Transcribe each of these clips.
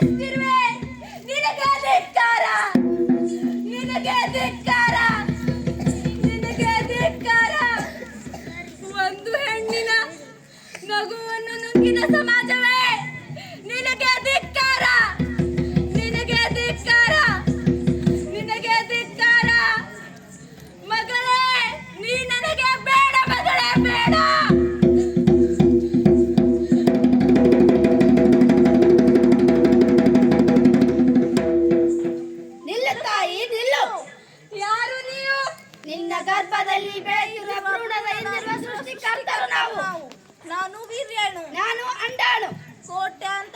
ಮಾಡಿಸ್ತಿರುವೆ ನಿನಗೆ ಧಿಕ್ಕಾರ. ನಿನಗೆ ಧಿಕ್ಕಾರ. ನಿನಗೆ ಧಿಕ್ಕಾರ. ಒಂದು ಹೆಣ್ಣಿನ ನಗುವನ್ನು ನುಂಗಿದ ಸಮಾಜವೇ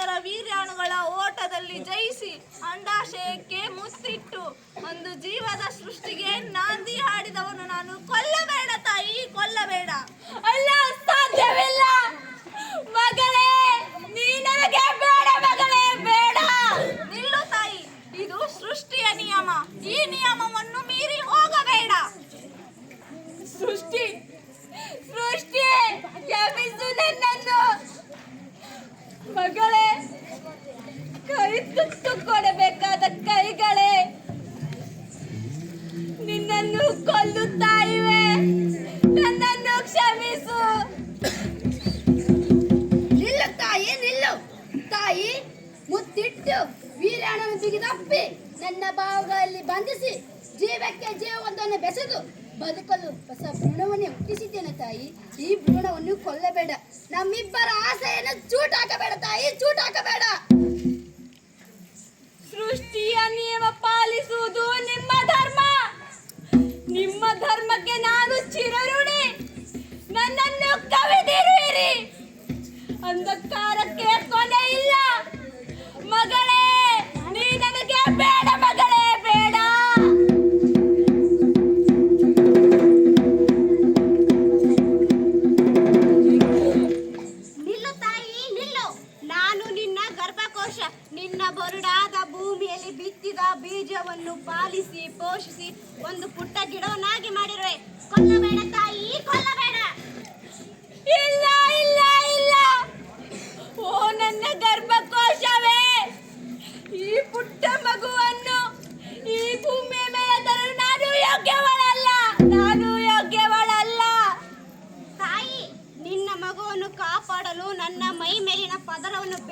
ಕೋಟ್ಯಾಂತರ ವೀರ್ಯಾಣುಗಳ ಓಟದಲ್ಲಿ ಜಯಿಸಿ ಅಂಡಾಶಯಕ್ಕೆ ಮುತ್ತಿಟ್ಟು ಒಂದು ಜೀವದ ಸೃಷ್ಟಿಗೆ ನಾಂದಿ ಹಾಡಿದವನು ನಾನು. ಕೊಲ್ಲಬೇಡ ತಾಯಿ, ಕೊಲ್ಲಬೇಡ. ಅಲ್ಲ, ಸಾಧ್ಯವಿಲ್ಲ. ಮಗಳೇ, ನೀ ನನಗೆ ಬೇಡ ಮಗಳೇ, ಬೇಡ. ನಿಲ್ಲು ತಾಯಿ, ಇದು ಸೃಷ್ಟಿಯ ನಿಯಮ. ಈ ನಿಯಮವನ್ನು ಮೀರಿ ಹೋಗಬೇಡ. ಸೃಷ್ಟಿ ಸೃಷ್ಟಿ, ಕ್ಷಮಿಸು ನನ್ನನ್ನು. ಮಗಳೇ, ಕೈ ಕೊಡಬೇಕಾದ ಕೈಗಳೇ, ನಿನ್ನನ್ನು ಕೊಲ್ಲುತ್ತಾ ಇವೆ ನನ್ನನ್ನು ಕ್ಷಮಿಸು. ನಿಲ್ಲು ತಾಯಿ ನಿಲ್ಲು. ತಾಯಿ, ಮುತ್ತಿಟ್ಟು ವೀರಾಣವನ್ನು ಬಿಗಿದಪ್ಪಿ. ನನ್ನ ಭಾವಗಳಲ್ಲಿ ಬಂಧಿಸಿ ಜೀವಕ್ಕೆ ಜೀವವೊಂದನ್ನು ಬೆಸೆದು ಬದುಕಲು ಹೊಸ ಭ್ರೂಣವನ್ನೇ ಹುಟ್ಟಿಸಿದ್ದೇನೆ ತಾಯಿ. ಈ ಭ್ರೂಣವನ್ನು ಕೊಲ್ಲಬೇಡ. ನಮ್ಮಿಬ್ಬರ ಆಸೆಯನ್ನು ಚೂಟಾಕಬೇಡ ತಾಯಿ, ಚೂಟಾಕಬೇಡ. ಸೃಷ್ಟಿಯ ನಿಯಮ ಪಾಲಿಸುವುದು ನಿಮ್ಮ ಧರ್ಮ. ನಿಮ್ಮ ಧರ್ಮಕ್ಕೆ ನಾನು ಚಿರಋಣಿ. ನನ್ನನ್ನು ಕವಿದಿರುವಿರಿ. ಅಂಧಕಾರಕ್ಕೆ ಕೊನೆ ಇಲ್ಲ. ಮಗಳೇ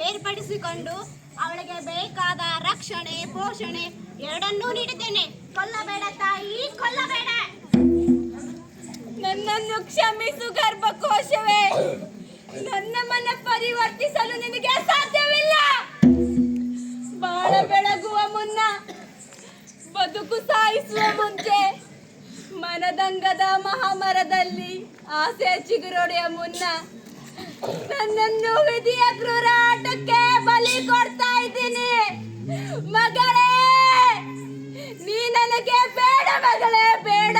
ಬೇರ್ಪಡಿಸಿಕೊಂಡು ಅವಳಿಗೆ ಬೇಕಾದ ರಕ್ಷಣೆ, ಪೋಷಣೆ ಎರಡನ್ನೂ ನೀಡಿದ್ದೇನೆ ಕೊಲ್ಲಬೇಡ ತಾಯಿ, ಕೊಲ್ಲಬೇಡ. ನನ್ನನ್ನು ಕ್ಷಮಿಸು ಗರ್ಭಕೋಶವೇ. ನನ್ನ ಮನ ಪರಿವರ್ತಿಸಲು ನಿನಗೆ ಸಾಧ್ಯವಿಲ್ಲ ಬಾಳ ಬೆಳಗುವ ಮುನ್ನ ಬದುಕು ಸಾಯಿಸುವ ಮುಂಚೆ ಮನದಂಗದ ಮಹಾಮರದಲ್ಲಿ ಆಸೆ ಚಿಗುರೊಡೆಯ ಮುನ್ನ ನನ್ನನ್ನು ವಿಧಿಯ ಕ್ರೂರಾಟಕ್ಕೆ ಬಲಿ ಕೊಡ್ತಾ ಇದ್ದೀನಿ. ಮಗಳೇ, ನೀ ನನಗೆ ಬೇಡ ಮಗಳೇ, ಬೇಡ.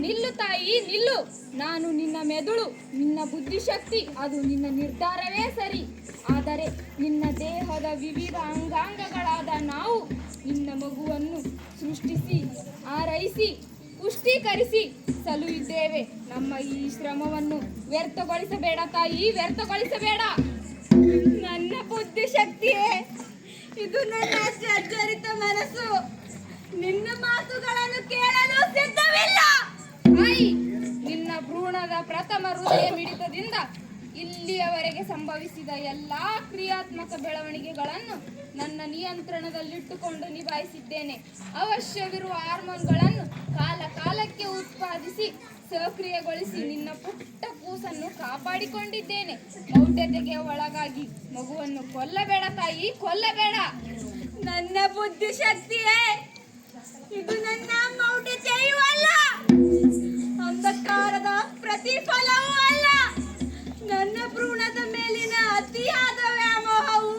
ನಿಲ್ಲು ತಾಯಿ, ನಿಲ್ಲು. ನಾನು ನಿನ್ನ ಮೆದುಳು, ನಿನ್ನ ಬುದ್ಧಿಶಕ್ತಿ, ಅದು ನಿನ್ನ ನಿರ್ಧಾರವೇ ಪುಷ್ಟೀಕರಿಸಿ ಸಲುಹಿದ್ದೇವೆ ನಮ್ಮ ಈ ಶ್ರಮವನ್ನು ವ್ಯರ್ಥಗೊಳಿಸಬೇಡ ತಾಯಿ, ವ್ಯರ್ಥಗೊಳಿಸಬೇಡ. ನನ್ನ ಬುದ್ಧಿಶಕ್ತಿಯೇ ಇದು ನನ್ನ ಜರ್ಜರಿತ ಮನಸ್ಸು. ನಿನ್ನ ಮಾತುಗಳನ್ನು ಕೇಳಲು ಸಿದ್ಧವಿಲ್ಲ. ತಾಯಿ ನಿನ್ನ ಭ್ರೂಣದ ಪ್ರಥಮ ಹೃದಯ ಮಿಡಿತದಿಂದ ಇಲ್ಲಿಯವರೆಗೆ ಸಂಭವಿಸಿದ ಎಲ್ಲಾ ಕ್ರಿಯಾತ್ಮಕ ಬೆಳವಣಿಗೆಗಳನ್ನು ನನ್ನ ನಿಯಂತ್ರಣದಲ್ಲಿಟ್ಟುಕೊಂಡು ನಿಭಾಯಿಸಿದ್ದೇನೆ. ಅವಶ್ಯವಿರುವ ಹಾರ್ಮೋನ್ಗಳನ್ನು ಕಾಲ ಕಾಲಕ್ಕೆ ಉತ್ಪಾದಿಸಿ ಸಕ್ರಿಯಗೊಳಿಸಿ ನಿನ್ನ ಪುಟ್ಟ ಕೂಸನ್ನು ಕಾಪಾಡಿಕೊಂಡಿದ್ದೇನೆ. ಮೌಢ್ಯತೆಗೆ ಒಳಗಾಗಿ ಮಗುವನ್ನು ಕೊಲ್ಲಬೇಡ ತಾಯಿ, ಕೊಲ್ಲಬೇಡ. ನನ್ನ ಬುದ್ಧಿಶಕ್ತಿಯೇ, ಇದು ನನ್ನ ಮೌಢ್ಯತೆಯೂ ಅಲ್ಲ. ಅಂಧಕಾರದ ಪ್ರತಿಫಲವೂ ಅಲ್ಲ. ಭ್ರೂಣದ ಮೇಲಿನ ಅತಿಯಾದ ವ್ಯಾಮೋಹವು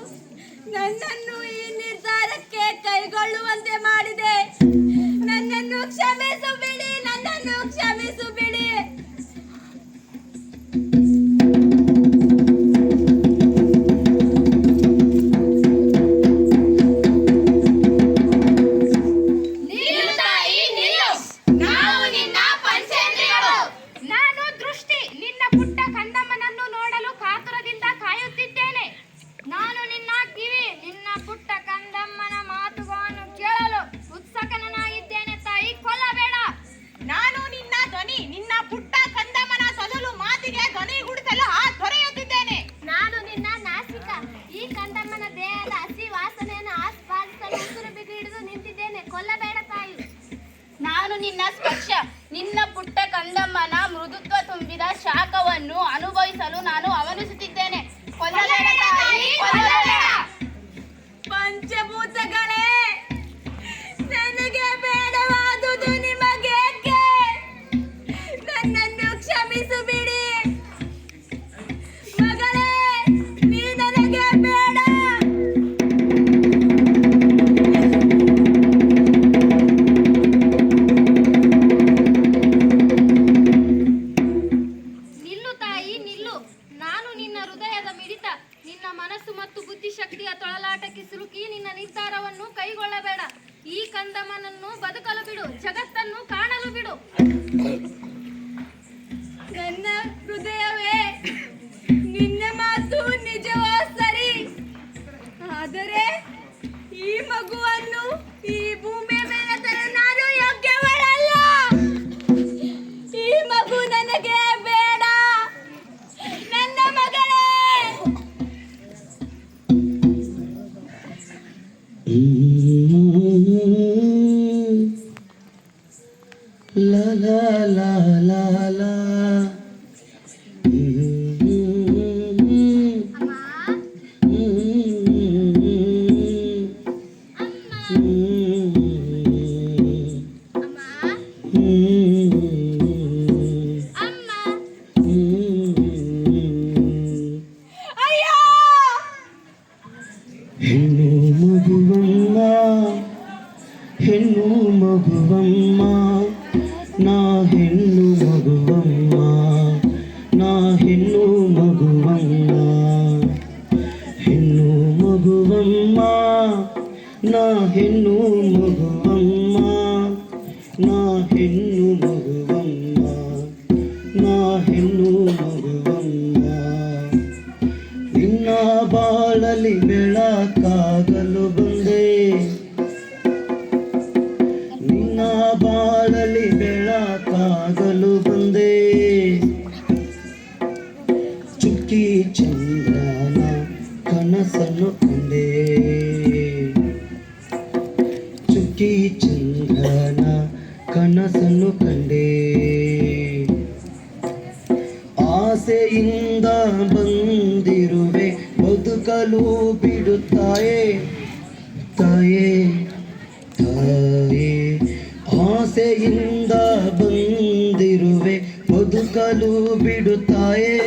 ನನ್ನನ್ನು ಈ ನಿರ್ಧಾರಕ್ಕೆ ಕೈಗೊಳ್ಳುವಂತೆ ಮಾಡಿದೆ. ನನ್ನನ್ನು ಕ್ಷಮಿಸು ಬಿಡಿ ನನ್ನನ್ನು ಕ್ಷಮಿಸು ನಿನ್ನ ಸ್ಪರ್ಶ ನಿನ್ನ ಪುಟ್ಟ ಕಂದಮ್ಮನ ಮೃದುತ್ವ ತುಂಬಿದ ಶಾಖವನ್ನು ಅನುಭವಿಸಲು ನಾನು ಅವನಿಸುತ್ತಿದ್ದೇನೆ ಮನಸ್ಸು ಮತ್ತು ಬುದ್ಧಿಶಕ್ತಿಯ ತೊಳಲಾಟಕ್ಕೆ ಸಿಲುಕಿ ನಿನ್ನ ನಿರ್ಧಾರವನ್ನು ಕೈಗೊಳ್ಳಬೇಡ. ಈ ಕಂದಮನನ್ನು ಬದುಕಲು ಬಿಡು, ಜಗತ್ತನ್ನು ಕಾಣಲು ಬಿಡು. ನನ್ನ ಹೃದಯವೇ, ನಿನ್ನ ಮಾತು ನಿಜವೋ ಸರಿ. ಆದರೆ ಈ ಮಗುವನ್ನು ಈ ಭೂಮಿಯ എന്നുമകൾ ತಾಯೇ ತಾಯೇ ಆಸೆಯಿಂದ ಬಂದಿರುವೆ ಬದುಕಲು ಬಿಡುತ್ತಾಯೇ?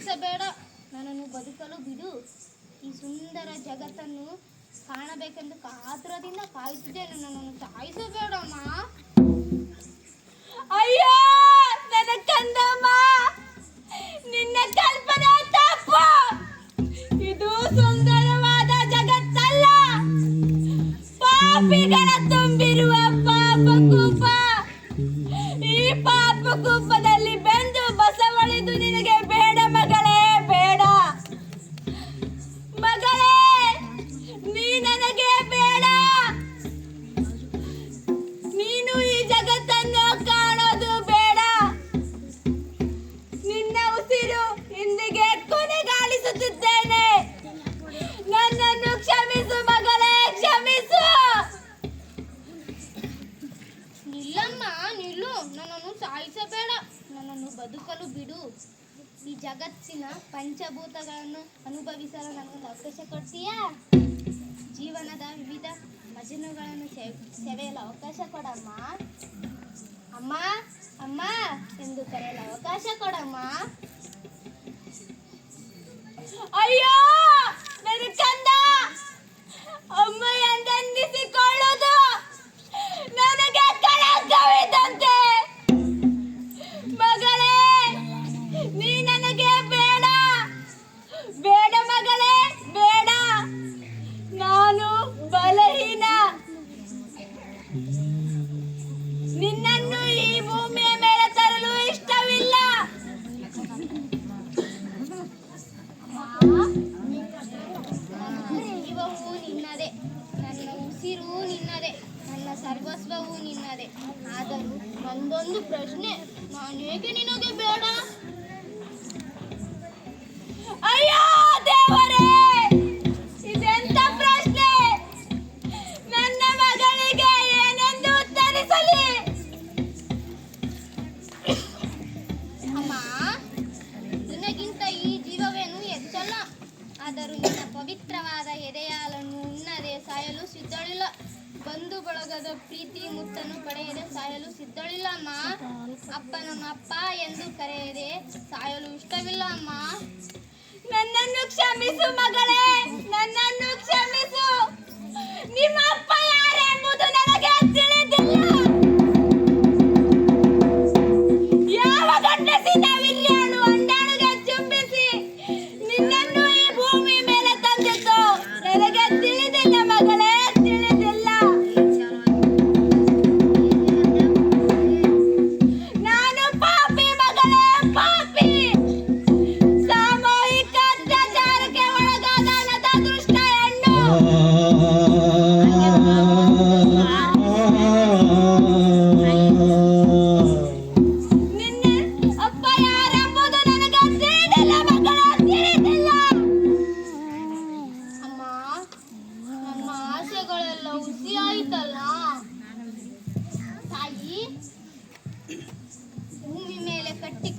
ತಿಳಿಸಬೇಡ ನನ್ನನ್ನು ಬದುಕಲು ಬಿಡು. ಈ ಸುಂದರ ಜಗತ್ತನ್ನು ಕಾಣಬೇಕೆಂದು ಕಾತುರದಿಂದ ಕಾಯುತ್ತಿದ್ದೇನೆ ನನ್ನನ್ನು ಸಾಯಿಸಬೇಡ ನನ್ನ ಇದು ಸುಂದರವಾದ ಜಗತ್ತಲ್ಲ. ಪಾಪಿಗಳ ತುಂಬಿರುವ ಪಾಪ ಈ ಪಾಪ ಬೆಂದು ಬಸವಳಿದು ನಿನಗೆ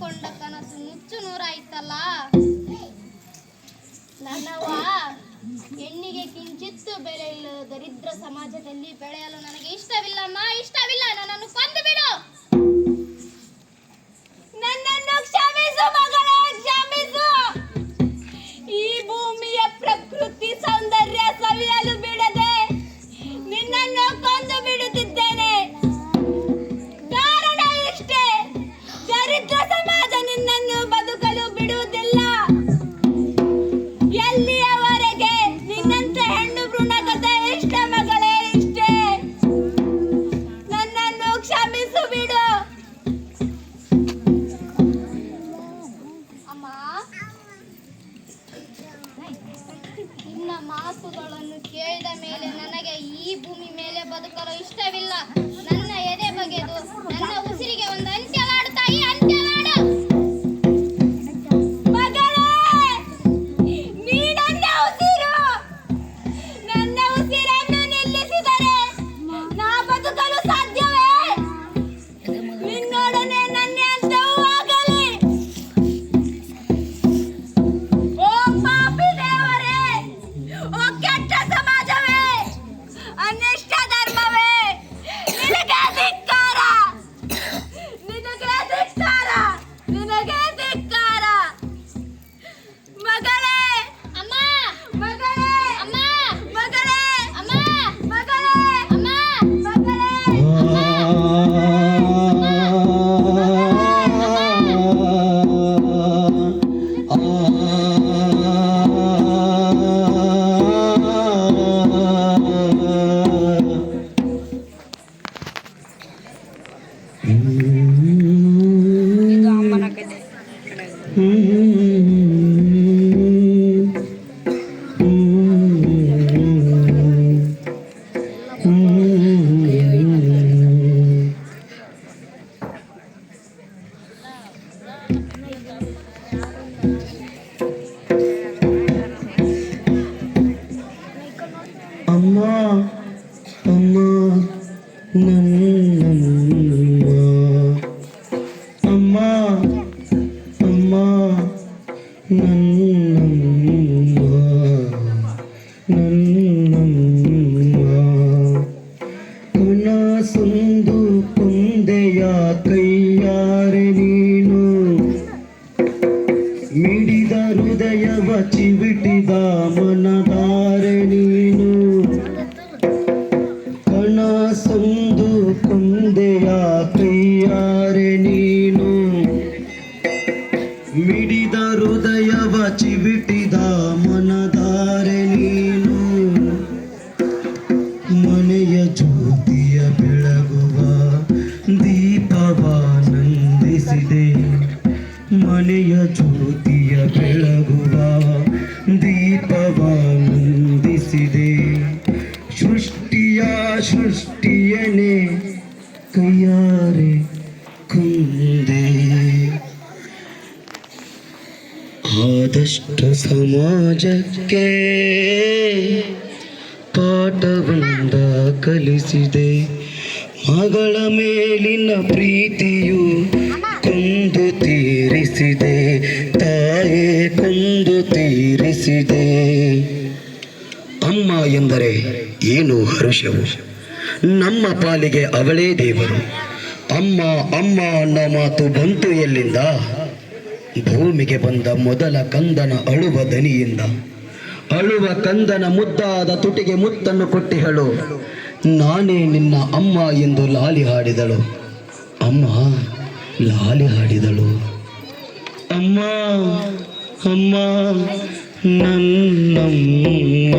ಕಂಡುಕೊಂಡ ಕನಸು ಮುಚ್ಚು ನೂರಾಯ್ತಲ್ಲ ನನ್ನವ ಹೆಣ್ಣಿಗೆ ಕಿಂಚಿತ್ತು ಬೆಲೆ ಇಲ್ಲ, ದರಿದ್ರ ಸಮಾಜದಲ್ಲಿ ಬೆಳೆಯಲು ನನಗೆ ಇಷ್ಟವಿಲ್ಲಮ್ಮ, ಇಷ್ಟವಿಲ್ಲ, ನನ್ನನ್ನು ಕೊಂದು ಬಿಡು. ನನ್ನನ್ನು ಕ್ಷಮಿಸು ಮಗಳೇ, ಕ್ಷಮಿಸು. ಈ ಭೂಮಿಯ ಪ್ರಕೃತಿ ಸೌಂದರ್ಯ ಸವಿಯಲು 嗯 ಕಾಲಕ್ಕೆ ಪಾಠವಂದ ಕಲಿಸಿದೆ. ಮಗಳ ಮೇಲಿನ ಪ್ರೀತಿಯು ಕೊಂದು ತೀರಿಸಿದೆ. ತಾಯೇ ಕೊಂದು ತೀರಿಸಿದೆ. ಅಮ್ಮ ಎಂದರೆ ಏನು ಹರುಷವು? ನಮ್ಮ ಪಾಲಿಗೆ ಅವಳೇ ದೇವರು. ಅಮ್ಮ ಅಮ್ಮ ಅನ್ನೋ ಮಾತು ಬಂತು ಎಲ್ಲಿಂದ? ಭೂಮಿಗೆ ಬಂದ ಮೊದಲ ಕಂದನ ಅಳುವ ದನಿಯಿಂದ. ಅಳುವ ಕಂದನ ಮುದ್ದಾದ ತುಟಿಗೆ ಮುತ್ತನ್ನು ಕೊಟ್ಟಿ ಹೇಳು. ನಾನೇ ನಿನ್ನ ಅಮ್ಮ ಎಂದು ಲಾಲಿ ಹಾಡಿದಳು. ಅಮ್ಮ, ಲಾಲಿ ಹಾಡಿದಳು. ಅಮ್ಮ ಅಮ್ಮ, ನನ್ನಮ್ಮ.